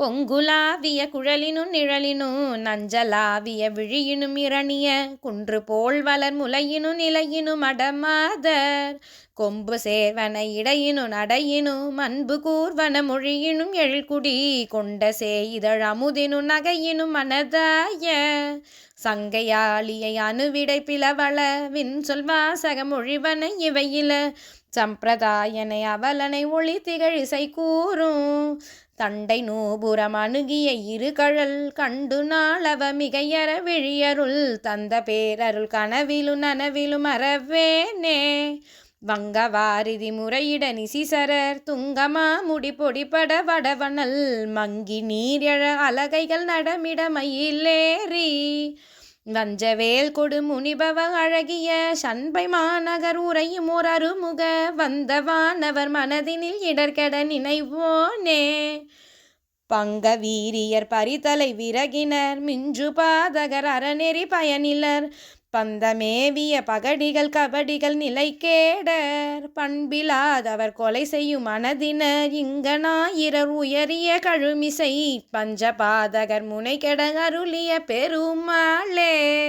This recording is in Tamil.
கொங்குலாவிய குழலினும் நிழலினும் நஞ்சலாவிய விழியினும் இரணிய குன்று போல் வளர் முலையினும் நிலையினும் மடமாதர் கொம்பு சேர்வன இடையினும் நடையினும் அன்பு கூர்வன மொழியினும் எழில்குடி கொண்ட சேயிதழ் அமுதினும் நகையினும் மனதாய. சங்கையாளியை அணுவிடை பிளவள வின் சொல்வாசக மொழிவன இவையில சம்பிரதாயனை அவலனை ஒளி திகழ் இசை கூறும். தண்டை நூபுரம் அணுகிய இருகழல் கண்டு நாளவ மிகையற விழியருள் தந்த பேரருள் கனவிலு நனவிலும் அறவேனே வங்கவாரிதி முறையிட நிசிசரர் துங்கமா முடி பொடிபட வடவனல் மங்கி நீர் எழ அலகைகள் நடமிட மயிலேறி. வஞ்சவேல் கொடு முனிபவ அழகிய சண்பை மாநகர் உரையும் ஓர் அருமுக வந்தவானவர் மனதினில் இடர்கெட நினைவோனே. பங்க வீரியர் பரிதலை விறகினர் மிஞ்சு பாதகர் அறநெறி பயனிலர் பந்தமேவிய பகடிகள் கபடிகள் நிலை கேடர் பண்பிலாதவர் கொலை செய்யும் மனதினர் இங்கனாயிரர் உயரிய கழுமிசை. பஞ்சபாதகர் முனை கெட அருளிய பெருமாளே.